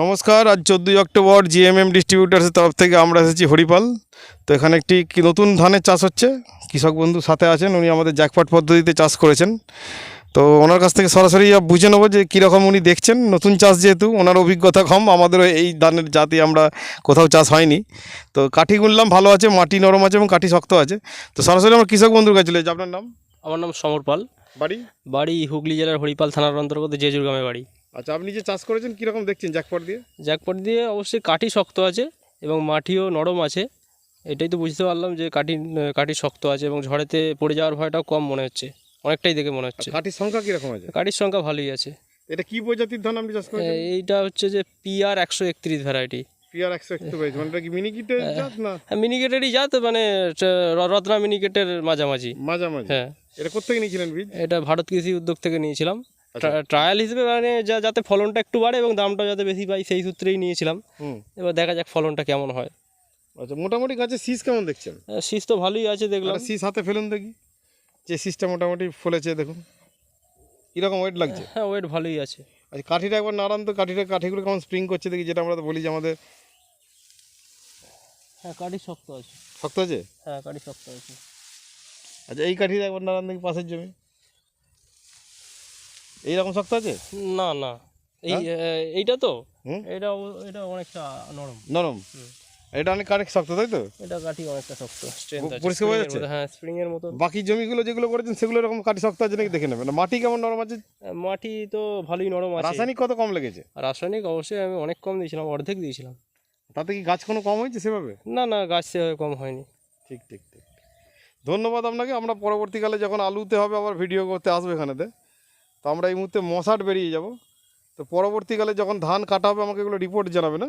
নমস্কার আজ চোদ্দোই অক্টোবর জিএমএম ডিস্ট্রিবিউটার্সের তরফ থেকে আমরা এসেছি হরিপাল। তো এখানে একটি নতুন ধানের চাষ হচ্ছে? কৃষক বন্ধু সাথে আছেন উনি আমাদের জ্যাকপট পদ্ধতিতে চাষ করেছেন। তো ওনার কাছ থেকে সরাসরি বুঝে নেব যে কীরকম উনি দেখছেন। নতুন চাষ যেহেতু ওনার অভিজ্ঞতা কম আমাদেরও এই ধানের জাতি আমরা কোথাও চাষ হয়নি। তো কাঠি গুনলাম ভালো আছে মাটি নরম আছে এবং কাঠি শক্ত আছে। তো সরাসরি আমার কৃষক বন্ধুর কাছে চলে। আপনার নাম? আমার নাম সমর পাল। বাড়ি? বাড়ি হুগলি জেলার হরিপাল থানার অন্তর্গত জেজুর গ্রামে বাড়ি। আচ্ছা আপনি যে চাষ করেছেন কীরকম দেখছেন জ্যাকপট দিয়ে? জ্যাকপট দিয়ে অবশ্যই কাঠি শক্ত আছে এবং মাটিও নরম আছে। এটাই তো বুঝতে পারলাম যে কাঠি কাঠি শক্ত আছে এবং ঝড়েতে পড়ে যাওয়ার ভয়টাও কম মনে হচ্ছে। অনেকটাই দেখে মনে হচ্ছে। কাঠির সংখ্যা কীরকম আছে? কাঠির সংখ্যা ভালোই আছে। এটা কি প্রজাতির ধান আপনি চাষ করেছেন? এইটা হচ্ছে যে পিআর একশো একত্রিশ ভ্যারাইটি। পিআর একশো পেয়েছে মানে এটা কি মিনিকিটের জাত না? হ্যাঁ মিনিকেটেরই জাত মানে রত্না মিনিকেটের মাঝামাঝি। মাঝামাঝি। হ্যাঁ। এটা কোথেকে নিয়েছিলেন বীজ? এটা ভারত কৃষি উদ্যোগ থেকে নিয়েছিলাম। ট্রায়াল হিসেবে মানে যা যাতে ফলনটা একটু বাড়ে এবং দামটা যাতে বেশি পাই সেই সূত্রেই নিয়েছিলাম। এবার দেখা যাক ফলনটা কেমন হয়। আচ্ছা মোটামুটি গাছে শীষ কেমন দেখছেন? শীষ তো ভালোই আছে দেখলাম। একটা শীষ হাতে ফেলুন দেখি। যে শীষটা মোটামুটি ফলেছে দেখুন। কীরকম ওয়েট লাগছে? হ্যাঁ ওয়েট ভালোই আছে। আচ্ছা কাঠিটা একবার নাড়ান তো কাঠিটা কাঠিগুলো কেমন স্প্রিং করছে দেখি যেটা আমরা বলি যে আমাদের হ্যাঁ কাঠি শক্ত আছে। শক্ত আছে? হ্যাঁ কাঠি শক্ত আছে। আচ্ছা এই কাঠিটা একবার নাড়ান দেখি পাশের জমি। এইরকম শক্ত আছে? না না। এই এইটা তো? এটা এটা অনেকটা নরম। নরম? এটা অনেক কাঠি শক্ত তাই তো? এটা কাঠি অনেকটা শক্ত। পরিষ্কার এর যাচ্ছে? হ্যাঁ স্প্রিং এর মতো। বাকি জমিগুলো যেগুলো করেছেন সেগুলো এরকম কাঠি শক্ত আছে নাকি? দেখে নেবেন। মাটি কেমন নরম আছে? মাটি তো ভালোই নরম আছে। রাসায়নিক কত কম লেগেছে? রাসায়নিক অবশ্যই আমি অনেক কম দিয়েছিলাম অর্ধেক দিয়েছিলাম। তাতে কি গাছ কোনো কম হয়েছে সেভাবে? না না গাছ সেভাবে কম হয়নি। ঠিক ঠিক ঠিক। ধন্যবাদ আপনাকে। আমরা পরবর্তীকালে যখন আলুতে হবে আবার ভিডিও করতে আসব এখানেতে। তো আমরা এই মুহূর্তে মশাট বেরিয়ে যাব। তো পরবর্তীকালে যখন ধান কাটা হবে, আমাকে এগুলো রিপোর্ট জানাবে না?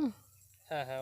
হ্যাঁ হ্যাঁ